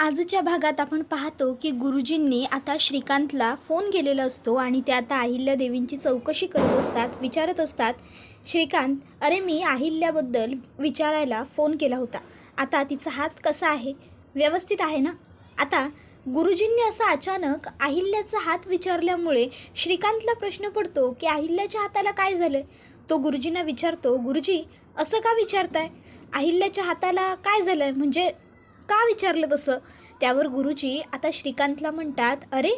आजच्या भागात आपण पाहतो की गुरुजींनी आता श्रीकांतला फोन केलेला असतो आणि ते आता अहिल्या देवींची चौकशी करत असतात विचारत असतात. श्रीकांत अरे मी अहिल्याबद्दल विचारायला फोन केला होता. आता तिचा हात कसा आहे? व्यवस्थित आहे ना? आता गुरुजींनी असं अचानक अहिल्याचा हात विचारल्यामुळे श्रीकांतला प्रश्न पडतो की अहिल्याच्या हाताला काय झालं तो गुरुजींना विचारतो गुरुजी असं का विचारताय? अहिल्याच्या हाताला काय झालं म्हणजे का विचारलं तसं? त्यावर गुरुजी आता श्रीकांतला म्हणतात अरे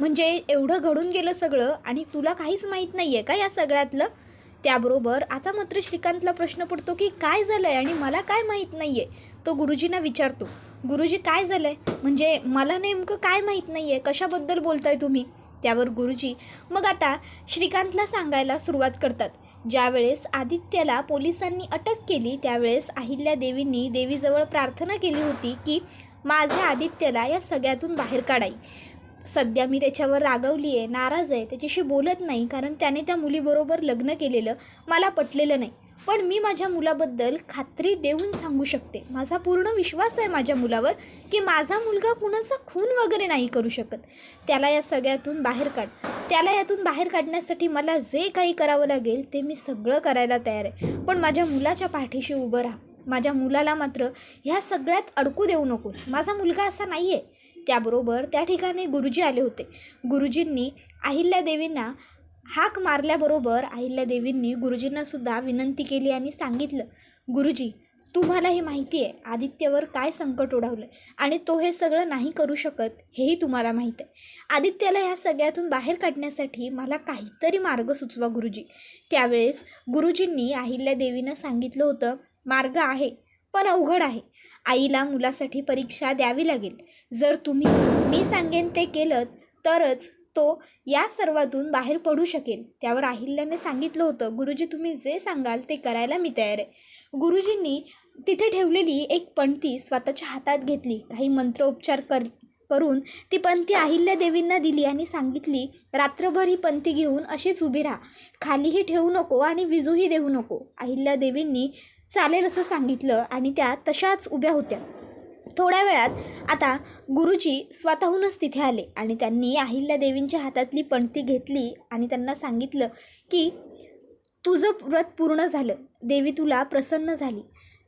म्हणजे एवढं घडून गेलं सगळं आणि तुला काहीच माहीत नाही आहे का या सगळ्यातलं? त्याबरोबर आता मात्र श्रीकांतला प्रश्न पडतो की काय झालं आहे आणि मला काय माहीत नाही आहे तो गुरुजींना विचारतो गुरुजी काय झालं आहे म्हणजे मला नेमकं काय माहीत नाही आहे कशाबद्दल बोलताय तुम्ही? त्यावर गुरुजी मग आता श्रीकांतला सांगायला सुरुवात करतात. ज्यावेळेस आदित्यला पोलिसांनी अटक केली त्यावेळेस अहिल्या देवींनी देवीजवळ प्रार्थना केली होती की माझ्या आदित्यला या सगळ्यातून बाहेर काढाई. सध्या मी त्याच्यावर रागवली आहे नाराज आहे त्याच्याशी बोलत नाही कारण त्याने त्या मुलीबरोबर लग्न केलेलं मला पटलेलं नाही. पण मी माझ्या मुलाबद्दल खात्री देऊन सांगू शकते. माझा पूर्ण विश्वास आहे माझ्या मुलावर की माझा मुलगा कुणाचा खून वगैरे नाही करू शकत. त्याला या सगळ्यातून बाहेर काढ. त्याला यातून बाहेर काढण्यासाठी मला जे काही करावं लागेल ते मी सगळं करायला तयार आहे. पण माझ्या मुलाच्या पाठीशी उभं राहा. माझ्या मुलाला मात्र ह्या सगळ्यात अडकू देऊ नकोस. माझा मुलगा असा नाही आहे त्याबरोबर त्या ठिकाणी गुरुजी आले होते. गुरुजींनी अहिल्यादेवींना हाक मारल्याबरोबर अहिल्या देवींनी विनंती केली आणि सांगितलं गुरुजी तुम्हाला हे माहिती आहे आदित्यवर काय संकट ओढवलं आणि तो हे सगळं नाही करू शकत हेही तुम्हाला माहीत आहे. आदित्यला ह्या सगळ्यातून बाहेर काढण्यासाठी मला काहीतरी मार्ग सुचवा गुरुजी. त्यावेळेस गुरुजींनी अहिल्या देवीनं सांगितलं होतं मार्ग आहे पण अवघड आहे. आईला मुलासाठी परीक्षा द्यावी लागेल. जर तुम्ही मी सांगेन ते केलं तरच तो या सर्वातून बाहेर पडू शकेल त्यावर अहिल्याने सांगितलं होतं गुरुजी तुम्ही जे सांगाल ते करायला मी तयार आहे. गुरुजींनी तिथे ठेवलेली एक पणती स्वतःच्या हातात घेतली. काही मंत्रोपचार कर करून ती पंथी अहिल्या देवींना दिली आणि सांगितली रात्रभर ही पंथी घेऊन अशीच उभी राहा. खालीही ठेवू नको आणि विजूही देऊ नको. अहिल्या देवींनी चालेल असं सांगितलं आणि त्या तशाच उभ्या होत्या. थोड्या वेळात आता गुरुजी स्वतःहूनच तिथे आले आणि त्यांनी अहिल्या देवींच्या हातातली पणती घेतली आणि त्यांना सांगितलं की तुझं व्रत पूर्ण झालं. देवी तुला प्रसन्न झाली.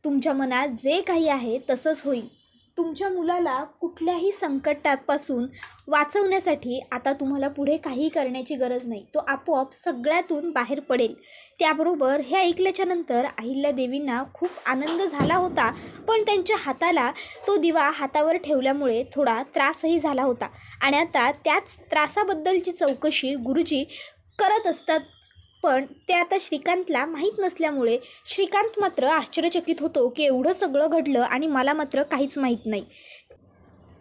तुमच्या मनात जे काही आहे तसंच होईल. तुमच्या मुलाला कुठल्याही संकटापासून वाचवण्यासाठी आता तुम्हाला पुढे काही करण्याची गरज नाही. तो आपोआप सगळ्यातून बाहेर पडेल. त्याबरोबर हे ऐकल्याच्या नंतर अहिल्या देवींना खूप आनंद झाला होता. पण त्यांच्या हाताला तो दिवा हातावर ठेवल्यामुळे थोडा त्रासही झाला होता. आणि आता त्याच त्रासाबद्दलची चौकशी गुरुजी करत असतात. पण ते आता श्रीकांतला माहीत नसल्यामुळे श्रीकांत मात्र आश्चर्यचकित होतो की एवढं सगळं घडलं आणि मला मात्र काहीच माहीत नाही.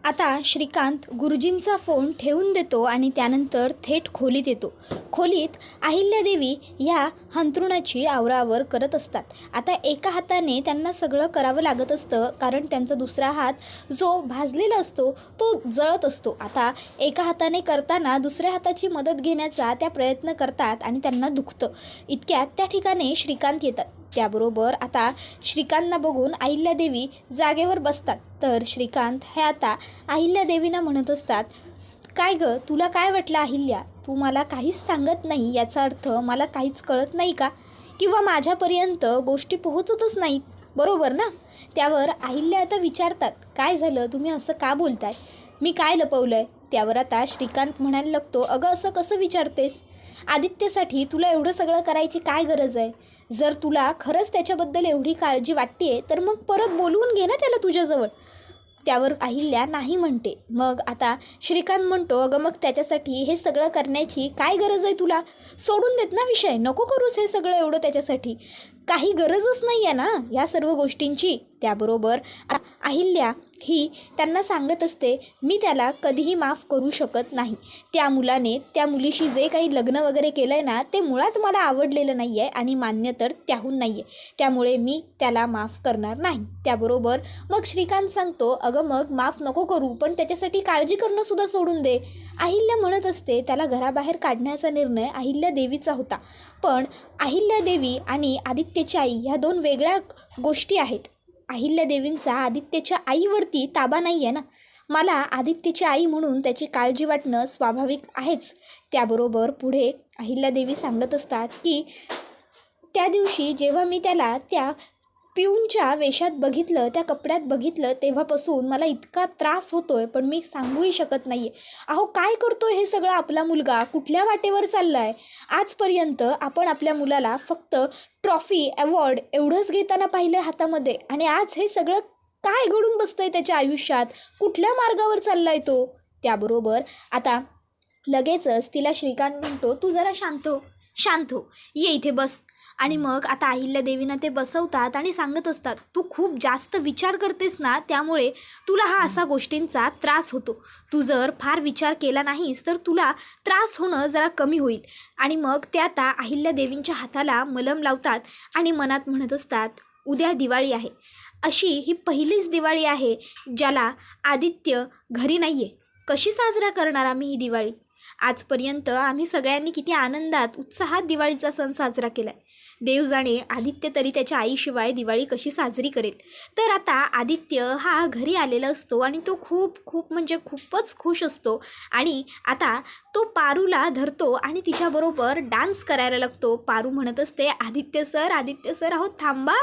आता श्रीकांत गुरुजींचा फोन ठेवून देतो आणि त्यानंतर थेट खोलीत येतो. खोलीत अहिल्यादेवी ह्या हंतरुणाची आवरावर करत असतात. आता एका हाताने त्यांना सगळं करावं लागत असतं कारण त्यांचा दुसरा हात जो भाजलेला असतो तो जळत असतो. आता एका हाताने करताना दुसऱ्या हाताची मदत घेण्याचा त्या प्रयत्न करतात आणि त्यांना दुखतं. इतक्यात त्या ठिकाणी श्रीकांत येतात. त्याबरोबर आता श्रीकांतना बघून अहिल्यादेवी जागेवर बसतात. तर श्रीकांत हे आता अहिल्यादेवींना म्हणत असतात काय गं तुला काय वाटलं अहिल्या? तू मला काहीच सांगत नाही याचा अर्थ मला काहीच कळत नाही का? किंवा माझ्यापर्यंत गोष्टी पोहोचतच नाहीत. बरोबर ना? त्यावर अहिल्या आता विचारतात काय झालं? तुम्ही असं का बोलताय? मी काय लपवलं आहे त्यावर आता श्रीकांत म्हणायला लागतो अगं असं कसं विचारतेस? आदित्यसाठी तुला एवढं सगळं करायची काय गरज आहे? जर तुला खरंच त्याच्याबद्दल एवढी काळजी वाटते आहे तर मग परत बोलवून घे ना त्याला तुझ्याजवळ. त्यावर अहिल्या नाही म्हणते. मग आता श्रीकांत म्हणतो अगं मग त्याच्यासाठी हे सगळं करण्याची काय गरज आहे तुला? सोडून देत ना विषय. नको करूस हे सगळं एवढं त्याच्यासाठी. काही गरजच नाही आहे ना या सर्व गोष्टींची. त्याबरोबर अहिल्या ही त्यांना सांगत असते मी त्याला कधीही माफ करू शकत नाही. त्या मुलाने त्या मुलीशी जे काही लग्न वगैरे केलं आहे ना ते मुळात मला आवडलेलं नाही आहे आणि मान्य तर त्याहून नाही आहे त्यामुळे मी त्याला माफ करणार नाही. त्याबरोबर मग श्रीकांत सांगतो अगं मग माफ नको करू पण त्याच्यासाठी काळजी करणंसुद्धा सोडून दे. अहिल्या म्हणत असते त्याला घराबाहेर काढण्याचा निर्णय अहिल्या देवीचा होता. पण अहिल्या देवी आणि आदित्यची आई ह्या दोन वेगळ्या गोष्टी आहेत. अहिल्यादेवींचा आदित्यच्या आईवरती ताबा नाही आहे ना? मला आदित्यची आई म्हणून त्याची काळजी वाटणं स्वाभाविक आहेच. त्याबरोबर पुढे अहिल्यादेवी सांगत असतात की त्या दिवशी जेव्हा मी त्याला त्या पिऊनच्या वेशात बघितलं त्या कपड्यात बघितलं तेव्हापासून मला इतका त्रास होतोय पण मी सांगूही शकत नाही आहे अहो काय करतोय हे सगळं आपला मुलगा? कुठल्या वाटेवर चालला आहे आजपर्यंत आपण आपल्या मुलाला फक्त ट्रॉफी अवॉर्ड एवढंच घेताना पाहिलं हातामध्ये. आणि आज हे सगळं काय घडून बसतंय त्याच्या आयुष्यात? कुठल्या मार्गावर चाललाय तो? त्याबरोबर आता लगेचच तिला श्रीकांत म्हणतो तू जरा शांत हो. शांत हो. ये इथे बस. आणि मग आता अहिल्यादेवींना ते बसवतात आणि सांगत असतात तू खूप जास्त विचार करतेस ना त्यामुळे तुला हा असा गोष्टींचा त्रास होतो. तू जर फार विचार केला नाहीस तर तुला त्रास होणं जरा कमी होईल. आणि मग ते आता अहिल्यादेवींच्या हाताला मलम लावतात आणि मनात म्हणत असतात उद्या दिवाळी आहे. अशी ही पहिलीच दिवाळी आहे ज्याला आदित्य घरी नाही आहे कशी साजरा करणार आम्ही ही दिवाळी? आजपर्यंत आम्ही सगळ्यांनी किती आनंदात उत्साहात दिवाळीचा सण साजरा केला आहे देव जाणे आदित्य तरी त्याच्या आईशिवाय दिवाळी कशी साजरी करेल? तर आता आदित्य हा घरी आलेला असतो आणि तो खूप खूप म्हणजे खूपच खुश असतो आणि आता तो पारूला धरतो आणि तिच्याबरोबर डान्स करायला लागतो. पारू म्हणत असते आदित्य सर आदित्य सर अहो थांबा.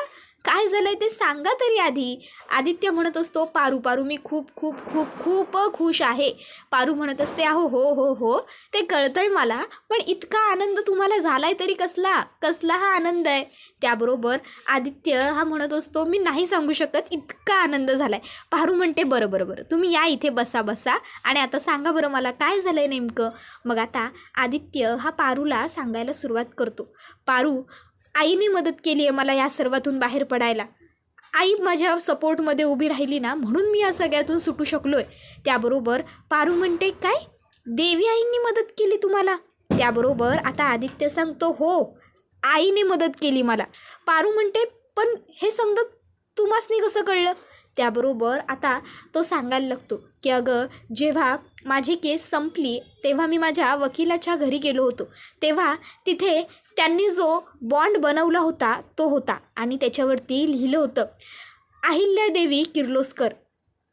काय झालंय ते सांगा तरी आधी. आदित्य म्हणत असतो पारू पारू मी खूप खूप खूप खूप खुश आहे. पारू म्हणत असते अहो हो हो हो ते कळतंय मला पण इतका आनंद तुम्हाला झालाय तरी कसला? कसला हा आनंद आहे? त्याबरोबर आदित्य हा म्हणत असतो मी नाही सांगू शकत इतका आनंद झालाय. पारू म्हणते बरं बरं बरं तुम्ही या इथे बसा बसा आणि आता सांगा बरं मला काय झालंय नेमकं? मग आता आदित्य हा पारूला सांगायला सुरुवात करतो. पारू आईने मदत केली आहे मला या सर्वातून बाहेर पडायला. आई माझ्या सपोर्टमध्ये उभी राहिली ना म्हणून मी या सगळ्यातून सुटू शकलो आहे त्याबरोबर पारू म्हणते काय? देवी आईंनी मदत केली तुम्हाला? त्याबरोबर आता आदित्य सांगतो हो आईने मदत केली मला. पारू म्हणते पण हे समजत तुम्हासनी कसं कळलं? त्याबरोबर आता तो सांगायला लागतो की अगं जेव्हा माझी केस संपली तेव्हा मी माझ्या वकिलाच्या घरी गेलो होतो. तेव्हा तिथे त्यांनी जो बॉन्ड बनवला होता तो होता. आणि त्याच्यावरती लिहिलं होतं Ahilyadevi Kirloskar.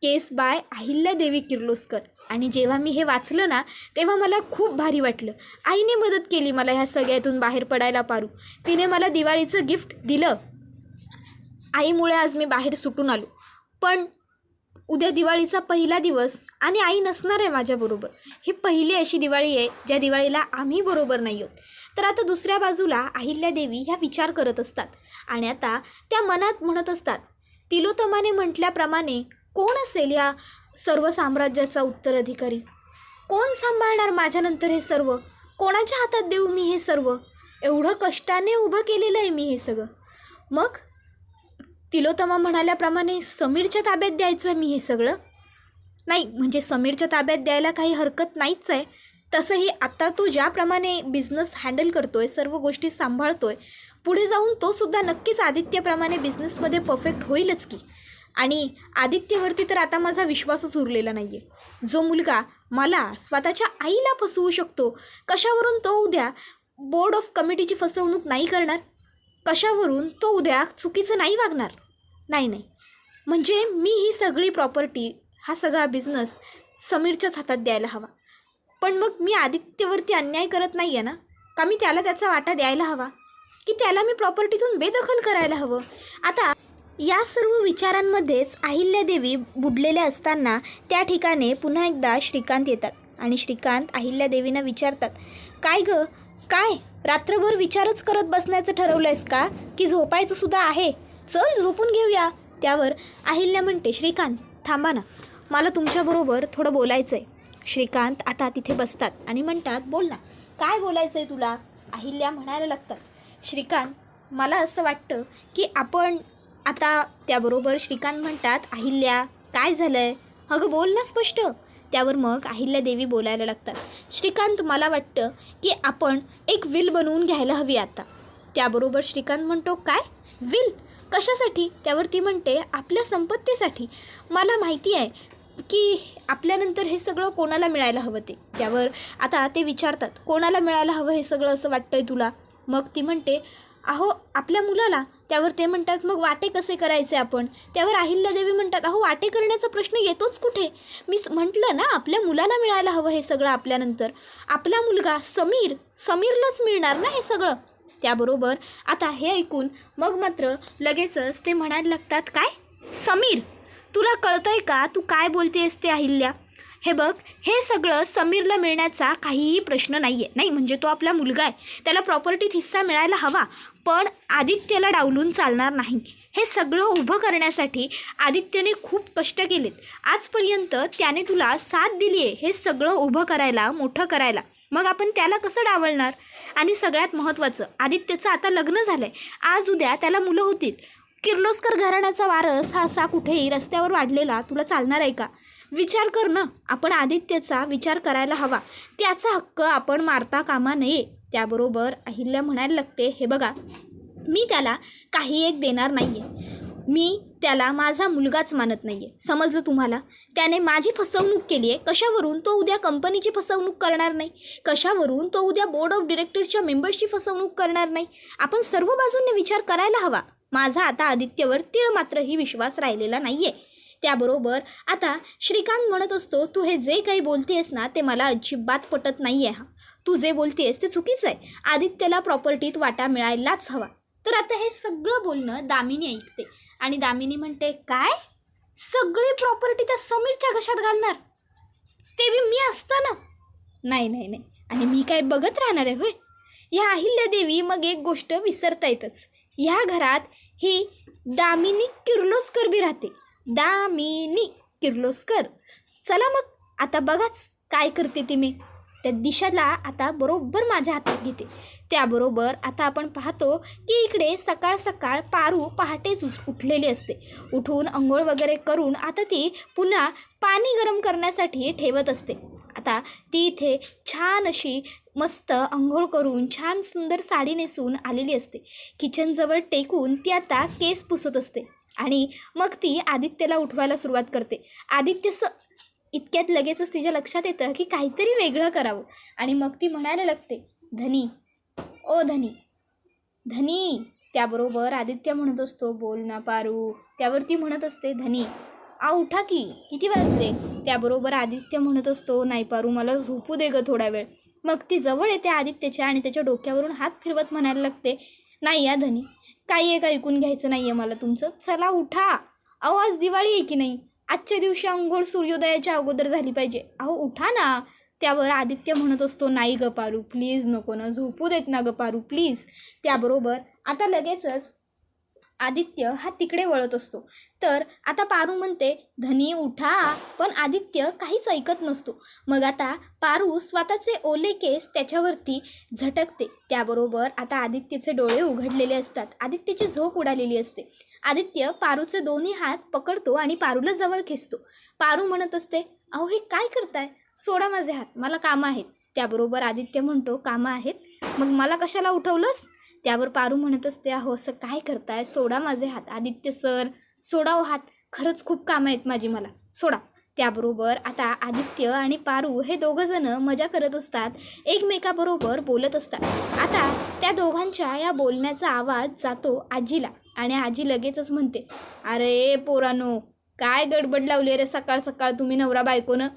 Case by Ahilyadevi Kirloskar. आणि जेव्हा मी हे वाचलं ना तेव्हा मला खूप भारी वाटलं. आईने मदत केली मला ह्या सगळ्यातून बाहेर पडायला पारू. तिने मला दिवाळीचं गिफ्ट दिलं. आईमुळे आज मी बाहेर सुटून आलो. पण उद्या दिवाळीचा पहिला दिवस आणि आई नसणार आहे माझ्याबरोबर. ही पहिली अशी दिवाळी आहे ज्या दिवाळीला आम्ही बरोबर नाही आहोत. तर आता दुसऱ्या बाजूला अहिल्यादेवी ह्या विचार करत असतात. आणि आता त्या मनात म्हणत असतात तिलोतमाने म्हटल्याप्रमाणे कोण असेल या सर्व साम्राज्याचा उत्तराधिकारी? कोण सांभाळणार माझ्यानंतर हे सर्व? कोणाच्या हातात देऊ मी हे सर्व? एवढं कष्टाने उभं केलेलं आहे मी हे सगळं. मग तिलोतमा म्हणाल्याप्रमाणे समीरच्या ताब्यात द्यायचं मी हे सगळं? नाही म्हणजे समीरच्या ताब्यात द्यायला काही हरकत नाहीच आहे. तसंही आता तो ज्याप्रमाणे बिझनेस हँडल करतो आहे सर्व गोष्टी सांभाळतो आहे पुढे जाऊन तो सुद्धा नक्कीच आदित्यप्रमाणे बिझनेसमध्ये परफेक्ट होईलच की. आणि आदित्यवरती तर आता माझा विश्वासच उरलेला नाही आहे जो मुलगा मला स्वतःच्या आईला फसवू शकतो कशावरून तो उद्या बोर्ड ऑफ कमिटीची फसवणूक नाही करणार? कशावरून तो उद्या चुकीचं नाही वागणार? नाही नाही. म्हणजे मी ही सगळी प्रॉपर्टी हा सगळा बिझनेस समीरच्याच हातात द्यायला हवा. पण मग मी आदित्यवरती अन्याय करत नाही आहे ना? का मी त्याला त्याचा वाटा द्यायला हवा? की त्याला मी प्रॉपर्टीतून बेदखल करायला हवं? आता या सर्व विचारांमध्येच अहिल्यादेवी बुडलेल्या असताना त्या ठिकाणी पुन्हा एकदा श्रीकांत येतात. आणि श्रीकांत अहिल्यादेवींना विचारतात काय ग? काय? रात्रभर विचारच करत बसण्याचं ठरवलं आहेस का? की झोपायचं सुद्धा आहे? चल झोपून घेऊया. त्यावर अहिल्या म्हणते श्रीकांत थांबा ना. मला तुमच्याबरोबर थोडं बोलायचं आहे श्रीकांत आता तिथे बसतात आणि म्हणतात बोल ना काय बोलायचं आहे तुला? अहिल्या म्हणायला लागतात. श्रीकांत मला असं वाटतं की आपण आता त्याबरोबर श्रीकांत म्हणतात अहिल्या काय झालं आहे अगं बोल ना स्पष्ट. त्यावर मग अहिल्यादेवी बोलायला लागतात. श्रीकांत मला वाटतं की आपण एक विल बनवून घ्यायला हवी आता. त्याबरोबर श्रीकांत म्हणतो काय? विल? कशासाठी? त्यावर ती म्हणते आपल्या संपत्तीसाठी. मला माहिती आहे की आपल्यानंतर हे सगळं कोणाला मिळायला हवं ते? त्यावर आता ते विचारतात कोणाला मिळायला हवं हे सगळं असं वाटतंय तुला? मग ती म्हणते अहो आपल्या मुलाला. त्यावर ते म्हणतात मग वाटे कसे करायचे आपण? त्यावर अहिल्यादेवी म्हणतात अहो वाटे करण्याचा प्रश्न येतोच कुठे? मी स- म्हटलं ना आपल्या मुलाला मिळायला हवं हे सगळं आपल्यानंतर. आपला मुलगा समीर समीरलाच मिळणार ना हे सगळं? त्याबरोबर आता हे ऐकून मग मात्र लगेचच ते म्हणायला लागतात काय? समीर तुला कळतंय का तू काय बोलतेस ते अहिल्या? हे बघ हे सगळं समीरला मिळण्याचा काहीही प्रश्न नाही आहे नाही म्हणजे तो आपला मुलगा आहे. त्याला प्रॉपर्टीत हिस्सा मिळायला हवा पण आदित्यला डावलून चालणार नाही. हे सगळं उभं करण्यासाठी आदित्यने खूप कष्ट केलेत. आजपर्यंत त्याने तुला साथ दिली आहे हे सगळं उभं करायला मोठं करायला. मग आपण त्याला कसं डावलणार? आणि सगळ्यात महत्त्वाचं आदित्यचं आता लग्न झालं आहे आज उद्या त्याला मुलं होतील. किर्लोस्कर घराण्याचा वारस हा असा कुठेही रस्त्यावर वाढलेला तुला चालणार आहे का? विचार कर ना. आपण आदित्यचा विचार करायला हवा. त्याचा हक्क आपण मारता कामा नये. त्याबरोबर अहिल्या म्हणायला लागते हे बघा मी त्याला काही एक देणार नाही आहे मी त्याला माझा मुलगाच मानत नाही आहे समजलं तुम्हाला? त्याने माझी फसवणूक केली आहे कशावरून? तो उद्या कंपनीची फसवणूक करणार नाही. कशावरून? तो उद्या बोर्ड ऑफ डिरेक्टर्सच्या मेंबर्सची फसवणूक करणार नाही. आपण सर्व बाजूंनी विचार करायला हवा. माझा आता आदित्यवर तीळ मात्रही विश्वास राहिलेला नाही आहे त्याबरोबर आता श्रीकांत म्हणत असतो तू हे जे काही बोलतेस ना ते मला अजिबात पटत नाही आहे हा. तू जे बोलतेस ते चुकीचं आहे. आदित्यला प्रॉपर्टीत वाटा मिळायलाच हवा. तर आता हे सगळं बोलणं दामिनी ऐकते आणि दामिनी म्हणते काय? सगळी प्रॉपर्टी त्या समीरच्या घशात घालणार? ते बी मी असताना? नाही नाही नाही. आणि मी काय बघत राहणार आहे होय? या अहिल्यादेवी मग एक गोष्ट विसरता येतच. ह्या घरात ही दामिनी किर्लोस्कर बी राहते. दामिनी किर्लोस्कर. चला मग आता बघाच काय करते ती मी. त्या दिशाला आता बरोबर माझ्या हातात घेते. त्याबरोबर आता आपण पाहतो की इकडे सकाळ सकाळ पारू पहाटेच उठलेली असते. उठून अंघोळ वगैरे करून आता ती पुन्हा पाणी गरम करण्यासाठी ठेवत असते. आता ती इथे छान अशी मस्त अंघोळ करून छान सुंदर साडी नेसून आलेली असते. किचनजवळ टेकून ती आता केस पुसत असते आणि मग ती आदित्यला उठवायला सुरुवात करते. आदित्य स इतक्यात लगेचच तिच्या लक्षात येतं की काहीतरी वेगळं करावं. आणि मग ती म्हणायला लागते धनी ओ धनी धनी. त्याबरोबर आदित्य म्हणत असतो बोल ना पारू. त्यावर ती म्हणत असते धनी आ उठा की. किती वाजले? त्याबरोबर आदित्य म्हणत असतो नाही पारू मला झोपू दे ग थोडा वेळ. मग ती जवळ येते आदित्यच्या आणि त्याच्या डोक्यावरून हात फिरवत म्हणायला लागते नाही या धनी काही एक ऐकून घ्यायचं नाही आहे मला तुमचं. चला उठा. अहो आज दिवाळी आहे की नाही? आजच्या दिवशी अंघोळ सूर्योदयाच्या अगोदर झाली पाहिजे. अहो उठा ना. त्यावर आदित्य म्हणत असतो नाही ग पारू प्लीज नको ना झोपू देत ना ग पारू प्लीज. त्याबरोबर आता लगेचच आदित्य हा तिकडे वळत असतो. तर आता पारू म्हणते धनी उठा पण आदित्य काहीच ऐकत नसतो. मग आता पारू स्वतःचे ओले केस त्याच्यावरती झटकते. त्याबरोबर आता आदित्यचे डोळे उघडलेले असतात. आदित्यची झोप उडालेली असते. आदित्य पारूचे दोन्ही हात पकडतो आणि पारूला जवळ खेचतो. पारू म्हणत असते अहो हे काय करताय? सोडा माझे हात. मला कामं आहेत. त्याबरोबर आदित्य म्हणतो कामं आहेत? मग मला कशाला उठवलंस? त्यावर पारू म्हणत असते अहो असं काय करताय? सोडा माझे हात आदित्य सर. सोडा हो हात. खरंच खूप कामं आहेत माझी मला. सोडा. त्याबरोबर आता आदित्य आणि पारू हे दोघंजणं मजा करत असतात एकमेकाबरोबर बोलत असतात. आता त्या दोघांच्या या बोलण्याचा आवाज जातो आजीला आणि आजी लगेचच म्हणते अरे पोरानो काय गडबड लावली रे सकाळ सकाळ तुम्ही नवरा बायकोनं?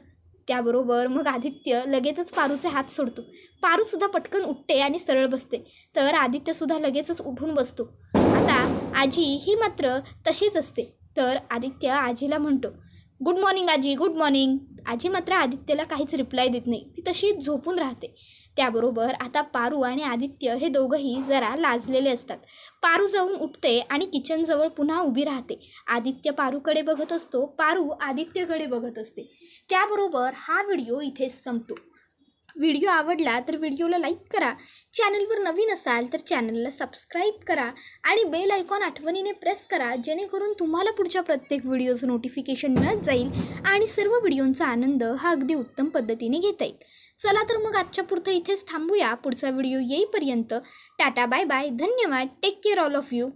त्याबरोबर मग आदित्य लगेचच पारूचे हात सोडतो. पारूसुद्धा पटकन उठते आणि सरळ बसते. तर आदित्यसुद्धा लगेचच उठून बसतो. आता आजी ही मात्र तशीच असते. तर आदित्य आजीला म्हणतो गुड मॉर्निंग आजी गुड मॉर्निंग. आजी मात्र आदित्यला काहीच रिप्लाय देत नाही. ती तशीच झोपून राहते. त्याबरोबर आता पारू आणि आदित्य हे दोघंही जरा लाजलेले असतात. पारू जाऊन उठते आणि किचनजवळ पुन्हा उभी राहते. आदित्य पारूकडे बघत असतो. पारू आदित्यकडे बघत असते. त्याबरोबर हा व्हिडिओ इथेच संपतो. व्हिडिओ आवडला तर व्हिडिओला लाईक करा. चॅनलवर नवीन असाल तर चॅनलला सबस्क्राईब करा आणि बेल आयकॉन आठवणीने प्रेस करा जेणेकरून तुम्हाला पुढच्या प्रत्येक व्हिडिओचं नोटिफिकेशन मिळत जाईल आणि सर्व व्हिडिओंचा आनंद हा अगदी उत्तम पद्धतीने घेता येईल. चला तर मग आजच्या पुरतं इथेच थांबूया. पुढचा व्हिडिओ येईपर्यंत टाटा बाय बाय. धन्यवाद. Take care all of you